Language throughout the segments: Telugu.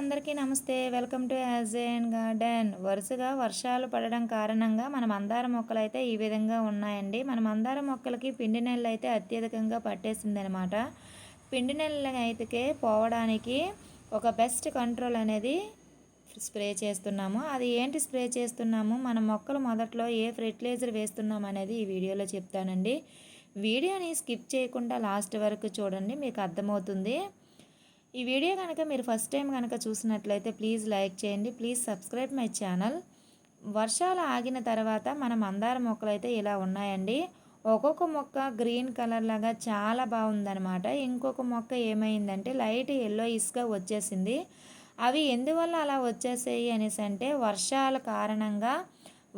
అందరికీ నమస్తే. వెల్కమ్ టు యాజేన్ గార్డెన్. వరుసగా వర్షాలు పడడం కారణంగా మన మందార మొక్కలు అయితే ఈ విధంగా ఉన్నాయండి. మన మందార మొక్కలకి పిండి నెలలు అయితే అత్యధికంగా పట్టేసిందనమాట. పిండి నెలలు అయితే పోవడానికి ఒక బెస్ట్ కంట్రోల్ అనేది స్ప్రే చేస్తున్నాము. అది ఏంటి స్ప్రే చేస్తున్నాము? మన మొక్కలు మొదట్లో ఏ ఫెర్టిలైజర్ వేస్తున్నాం అనేది ఈ వీడియోలో చెప్తానండి. వీడియోని స్కిప్ చేయకుండా లాస్ట్ వరకు చూడండి మీకు అర్థమవుతుంది. ఈ వీడియో కనుక మీరు ఫస్ట్ టైం కనుక చూసినట్లయితే ప్లీజ్ లైక్ చేయండి. ప్లీజ్ సబ్స్క్రైబ్ మై ఛానల్ వర్షాలు ఆగిన తర్వాత మన మందార మొక్కలు అయితే ఇలా ఉన్నాయండి. ఒక్కొక్క మొక్క గ్రీన్ కలర్ లాగా చాలా బాగుందనమాట ఇంకొక మొక్క ఏమైందంటే లైట్ ఎల్లో ఇసుక వచ్చేసింది. అవి ఎందువల్ల అలా వచ్చేసాయి అనేసి అంటే వర్షాల కారణంగా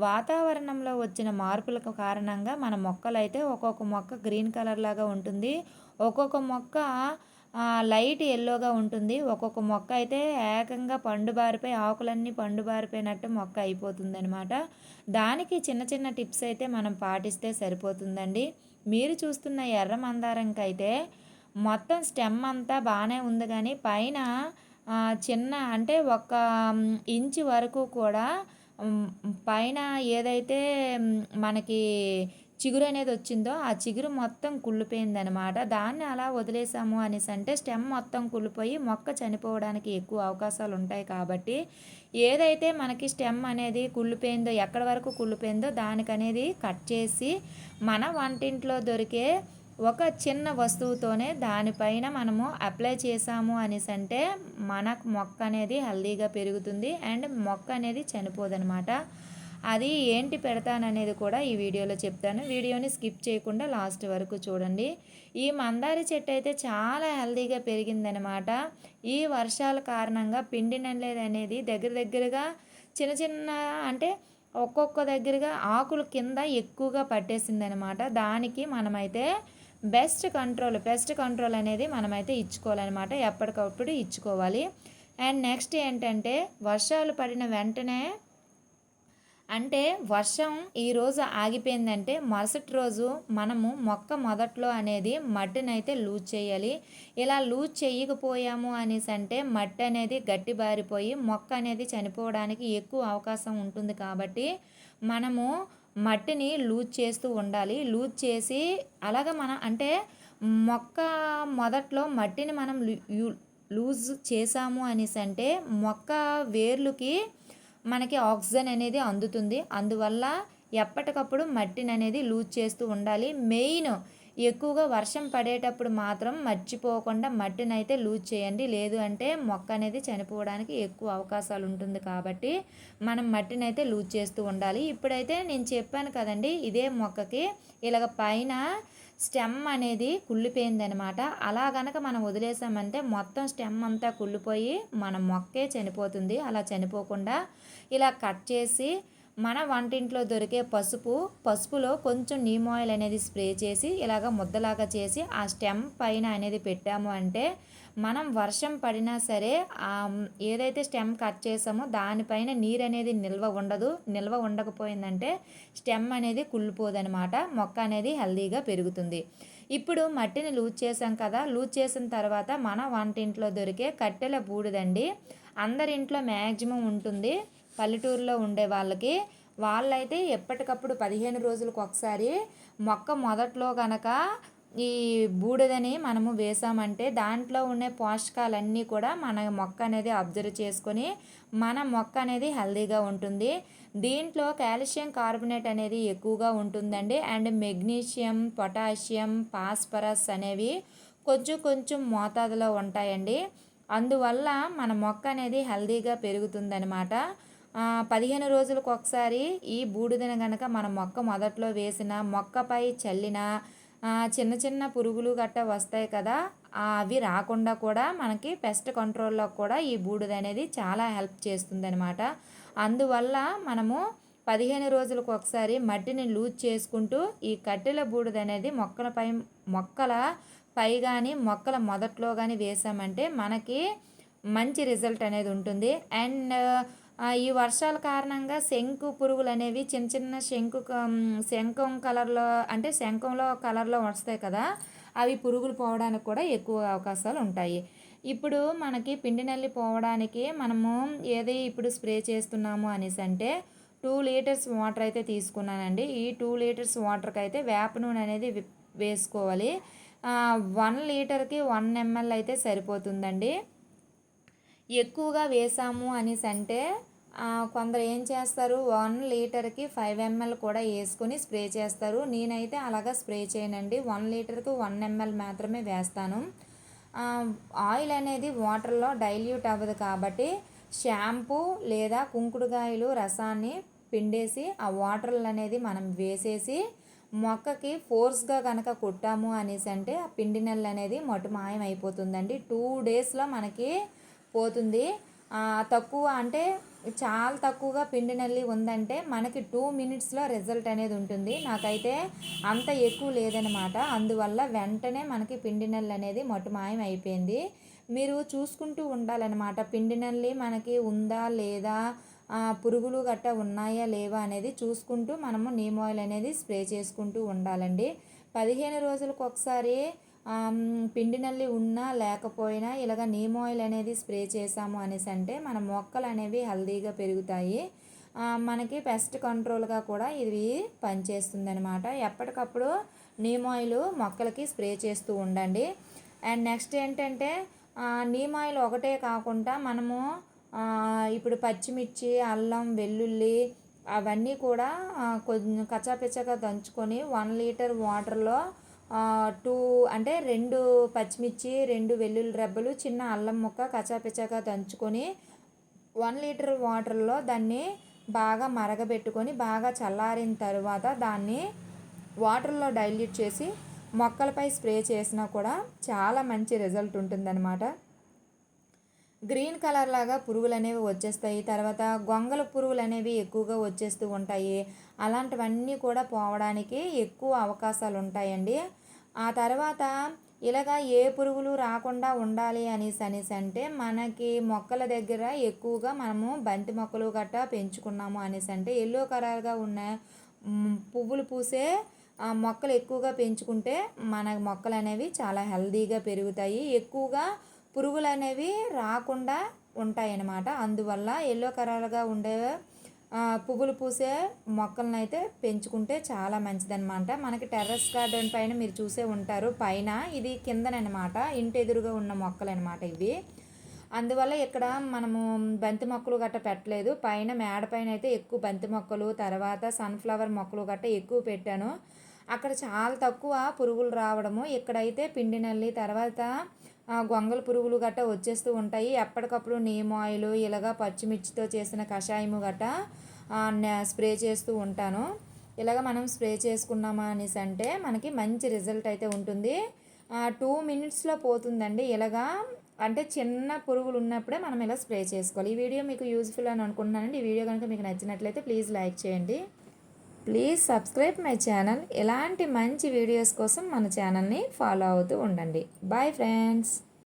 వాతావరణంలో వచ్చిన మార్పులకు కారణంగా మన మొక్కలైతే ఒక్కొక్క మొక్క గ్రీన్ కలర్ లాగా ఉంటుంది. ఒక్కొక్క మొక్క లైట్ ఎల్లోగా ఉంటుంది. ఒక్కొక్క మొక్క అయితే ఏకంగా పండుబారిపోయి ఆకులన్నీ పండుబారిపోయినట్టు మొక్క అయిపోతుందనమాట దానికి చిన్న చిన్న టిప్స్ అయితే మనం పాటిస్తే సరిపోతుందండి. మీరు చూస్తున్న ఎర్ర మందారంకి అయితే మొత్తం స్టెమ్ అంతా బాగానే ఉంది కానీ పైన చిన్న అంటే ఒక ఇంచు వరకు కూడా పైన ఏదైతే మనకి చిగురు అనేది వచ్చిందో ఆ చిగురు మొత్తం కుళ్ళిపోయిందనమాట. దాన్ని అలా వదిలేసాము అనేసి అంటే స్టెమ్ మొత్తం కుళ్ళిపోయి మొక్క చనిపోవడానికి ఎక్కువ అవకాశాలు ఉంటాయి కాబట్టి ఏదైతే మనకి స్టెమ్ అనేది కుళ్ళిపోయిందో ఎక్కడి వరకు కుళ్ళిపోయిందో దానికనేది కట్ చేసి మన వంటింట్లో దొరికే ఒక చిన్న వస్తువుతోనే దానిపైన మనము అప్లై చేసాము అనేసి అంటే మనకు మొక్క అనేది హెల్దీగా పెరుగుతుంది అండ్ మొక్క అనేది చనిపోదనమాట. అది ఏంటి పెడతాననేది కూడా ఈ వీడియోలో చెప్తాను. వీడియోని స్కిప్ చేయకుండా లాస్ట్ వరకు చూడండి. ఈ మందారి చెట్టు అయితే చాలా హెల్దీగా పెరిగిందనమాట. ఈ వర్షాల కారణంగా పిండి నల్లేది అనేది దగ్గర దగ్గరగా చిన్న చిన్న అంటే ఒక్కొక్క దగ్గరగా ఆకులు కింద ఎక్కువగా పట్టేసిందనమాట. దానికి మనమైతే బెస్ట్ కంట్రోల్ బెస్ట్ కంట్రోల్ అనేది మనమైతే ఇచ్చుకోవాలన్నమాట ఎప్పటికప్పుడు ఇచ్చుకోవాలి. అండ్ నెక్స్ట్ ఏంటంటే వర్షాలు పడిన వెంటనే అంటే వర్షం ఈరోజు ఆగిపోయిందంటే మరుసటి రోజు మనము మొక్క మొదట్లో అనేది మట్టినైతే లూజ్ చేయాలి. ఇలా లూజ్ చేయకపోయాము అనేసి అంటే మట్టి అనేది గట్టి బారిపోయి మొక్క అనేది చనిపోవడానికి ఎక్కువ అవకాశం ఉంటుంది కాబట్టి మనము మట్టిని లూజ్ చేస్తూ ఉండాలి. లూజ్ చేసి అలాగ మనం అంటే మొక్క మొదట్లో మట్టిని మనం లూజ్ చేసాము అనేసి అంటే మొక్క వేర్లుకి మనకి ఆక్సిజన్ అనేది అందుతుంది. అందువల్ల ఎప్పటికప్పుడు మట్టిని అనేది లూజ్ చేస్తూ ఉండాలి. మెయిన్ ఎక్కువగా వర్షం పడేటప్పుడు మాత్రం మర్చిపోకుండా మట్టిని అయితే లూజ్ చేయండి. లేదు అంటే మొక్క అనేది చనిపోవడానికి ఎక్కువ అవకాశాలు ఉంటుంది కాబట్టి మనం మట్టిని అయితే లూజ్ చేస్తూ ఉండాలి. ఇప్పుడైతే నేను చెప్పాను కదండి ఇదే మొక్కకి ఇలాగ పైన స్టెమ్ అనేది కుళ్ళిపోయిందనమాట. అలా గనక మనం వదిలేసామంటే మొత్తం స్టెమ్ అంతా కుళ్ళిపోయి మన మొక్కే చనిపోతుంది. అలా చనిపోకుండా ఇలా కట్ చేసి మన వంటింట్లో దొరికే పసుపు పసుపులో కొంచెం నీమ్ ఆయిల్ అనేది స్ప్రే చేసి ఇలాగ ముద్దలాగా చేసి ఆ స్టెమ్ పైన అనేది పెట్టాము అంటే మనం వర్షం పడినా సరే ఏదైతే స్టెమ్ కట్ చేసామో దానిపైన నీరు అనేది నిల్వ ఉండదు. నిల్వ ఉండకపోయిందంటే స్టెమ్ అనేది కుళ్ళిపోదనమాట. మొక్క అనేది హెల్దీగా పెరుగుతుంది. ఇప్పుడు మట్టిని లూజ్ చేసాం కదా లూజ్ చేసిన తర్వాత మన వంటింట్లో దొరికే కట్టెల బూడిదండి. అందరింట్లో మ్యాక్సిమం ఉంటుంది. పల్లెటూరులో ఉండే వాళ్ళకి వాళ్ళైతే ఎప్పటికప్పుడు పదిహేను రోజులకు ఒకసారి మొక్క మొదట్లో కనుక ఈ బూడిదని మనము వేసామంటే దాంట్లో ఉండే పోషకాలన్నీ కూడా మన మొక్క అనేది అబ్జర్వ్ చేసుకొని మన మొక్క అనేది హెల్దీగా ఉంటుంది. దీంట్లో కాల్షియం కార్బొనేట్ అనేది ఎక్కువగా ఉంటుందండి. అండ్ మెగ్నీషియం పొటాషియం ఫాస్ఫరస్ అనేవి కొంచెం కొంచెం మోతాదులో ఉంటాయండి. అందువల్ల మన మొక్క అనేది హెల్దీగా పెరుగుతుందనమాట పదిహేను రోజులకు ఒకసారి ఈ బూడిదను కనుక మన మొక్క మొదట్లో వేసిన మొక్కపై చల్లిన చిన్న చిన్న పురుగులు గట్ట వస్తాయి కదా అవి రాకుండా కూడా మనకి పెస్ట్ కంట్రోల్లో కూడా ఈ బూడిద అనేది చాలా హెల్ప్ చేస్తుంది అనమాట అందువల్ల మనము పదిహేను రోజులకు ఒకసారి మట్టిని లూజ్ చేసుకుంటూ ఈ కట్టెల బూడిద అనేది మొక్కలపై మొక్కల పై కానీ మొక్కల మొదట్లో కానీ వేసామంటే మనకి మంచి రిజల్ట్ అనేది ఉంటుంది. అండ్ ఈ వర్షాల కారణంగా శంకు పురుగులు అనేవి చిన్న చిన్న శంకు శంఖం కలర్లో అంటే శంఖంలో కలర్లో వస్తాయి కదా అవి పురుగులు పోవడానికి కూడా ఎక్కువ అవకాశాలు ఉంటాయి. ఇప్పుడు మనకి పిండి నల్లి పోవడానికి మనము ఏది ఇప్పుడు స్ప్రే చేస్తున్నాము అనేసి అంటే టూ లీటర్స్ వాటర్ అయితే తీసుకున్నానండి. ఈ టూ లీటర్స్ వాటర్కి అయితే వేప నూనె అనేది వేసుకోవాలి. వన్ లీటర్కి వన్ ఎంఎల్ అయితే సరిపోతుందండి. ఎక్కువగా వేసాము అనేసి అంటే కొందరు ఏం చేస్తారు? వన్ లీటర్కి ఫైవ్ ఎంఎల్ కూడా వేసుకొని స్ప్రే చేస్తారు. నేనైతే అలాగా స్ప్రే చేయనండి. వన్ లీటర్కి వన్ ఎంఎల్ మాత్రమే వేస్తాను. ఆయిల్ అనేది వాటర్లో డైల్యూట్ అవ్వదు కాబట్టి షాంపూ లేదా కుంకుడుకాయలు రసాన్ని పిండేసి ఆ వాటర్లు అనేది మనం వేసేసి మొక్కకి ఫోర్స్గా కనుక కొట్టాము అనేసి అంటే ఆ పిండి నెల అనేది మటు అయిపోతుందండి. టూ డేస్లో మనకి పోతుంది. తక్కువ అంటే చాలా తక్కువగా పిండి నల్లి ఉందంటే మనకి టూ మినిట్స్లో రిజల్ట్ అనేది ఉంటుంది. నాకైతే అంత ఎక్కువ లేదనమాట అందువల్ల వెంటనే మనకి పిండి నల్లి అనేది మొట్టమాయం అయిపోయింది. మీరు చూసుకుంటూ ఉండాలన్నమాట. పిండి నల్లి మనకి ఉందా లేదా పురుగులు గట్ట ఉన్నాయా లేవా అనేది చూసుకుంటూ మనము నీమ్ ఆయిల్ అనేది స్ప్రే చేసుకుంటూ ఉండాలండి. పదిహేను రోజులకు ఒకసారి పిండినల్లి ఉన్నా లేకపోయినా ఇలాగ నీమ్ ఆయిల్ అనేది స్ప్రే చేసాము అనేసి అంటే మన మొక్కలు అనేవి హెల్దీగా పెరుగుతాయి. మనకి పెస్ట్ కంట్రోల్గా కూడా ఇది పనిచేస్తుంది అనమాట ఎప్పటికప్పుడు నీమ్ ఆయిల్ మొక్కలకి స్ప్రే చేస్తూ ఉండండి. అండ్ నెక్స్ట్ ఏంటంటే నీమ్ ఆయిల్ ఒకటే కాకుండా మనము ఇప్పుడు పచ్చిమిర్చి అల్లం వెల్లుల్లి అవన్నీ కూడా కొంచెం కచ్చాపిచ్చగా దంచుకొని వన్ లీటర్ వాటర్లో టూ అంటే రెండు పచ్చిమిర్చి రెండు వెల్లుల్లి రెబ్బలు చిన్న అల్లం ముక్క కచాపిచాగా దంచుకొని వన్ లీటర్ వాటర్లో దాన్ని బాగా మరగబెట్టుకొని బాగా చల్లారిన తర్వాత దాన్ని వాటర్లో డైల్యూట్ చేసి మొక్కలపై స్ప్రే చేసినా కూడా చాలా మంచి రిజల్ట్ ఉంటుందన్నమాట. గ్రీన్ కలర్ లాగా పురుగులు అనేవి వచ్చేస్తాయి. తర్వాత గొంగల పురుగులు అనేవి ఎక్కువగా వచ్చేస్తూ ఉంటాయి. అలాంటివన్నీ కూడా పోవడానికి ఎక్కువ అవకాశాలు ఉంటాయండి. ఆ తర్వాత ఇలాగా ఏ పురుగులు రాకుండా ఉండాలి అనేసి అనేసి అంటే మనకి మొక్కల దగ్గర ఎక్కువగా మనము బంతి మొక్కలు గట్టా పెంచుకున్నాము అనేసి అంటే ఎల్లో కలర్గా ఉన్న పువ్వులు పూసే ఆ మొక్కలు ఎక్కువగా పెంచుకుంటే మన మొక్కలు అనేవి చాలా హెల్దీగా పెరుగుతాయి. ఎక్కువగా పురుగులు అనేవి రాకుండా ఉంటాయి అన్నమాట అందువల్ల ఎల్లో కలర్గా ఉండే పువ్వులు పూసే మొక్కలను అయితే పెంచుకుంటే చాలా మంచిదన్నమాట. మనకి టెర్రస్ గార్డెన్ పైన మీరు చూసే ఉంటారు. పైన ఇది కిందనమాట ఇంటి ఎదురుగా ఉన్న మొక్కలు అనమాట ఇవి. అందువల్ల ఇక్కడ మనము బంతి మొక్కలు గట్ట పెట్టలేదు. పైన మేడ పైన అయితే ఎక్కువ బంతి మొక్కలు తర్వాత సన్ఫ్లవర్ మొక్కలు గట్ట ఎక్కువ పెట్టాను. అక్కడ చాలా తక్కువ పురుగులు రావడము. ఇక్కడైతే పిండి నల్లి తర్వాత గొంగల పురుగులు గట్ట వచ్చేస్తూ ఉంటాయి. ఎప్పటికప్పుడు నీమ్ ఆయిల్ ఇలాగా పచ్చిమిర్చితో చేసిన కషాయము గట్ట స్ప్రే చేస్తూ ఉంటాను. ఇలాగ మనం స్ప్రే చేసుకున్నామా అనేసి అంటే మనకి మంచి రిజల్ట్ అయితే ఉంటుంది. టూ మినిట్స్లో పోతుందండి. ఇలాగా అంటే చిన్న పురుగులు ఉన్నప్పుడే మనం ఇలా స్ప్రే చేసుకోవాలి. ఈ వీడియో మీకు యూజ్ఫుల్ అని అనుకుంటున్నానండి. ఈ వీడియో కనుక మీకు నచ్చినట్లయితే ప్లీజ్ లైక్ చేయండి. ప్లీజ్ సబ్స్క్రైబ్ మై ఛానల్ ఇలాంటి మంచి వీడియోస్ కోసం మన ఛానల్ని ఫాలో అవుతూ ఉండండి. Bye friends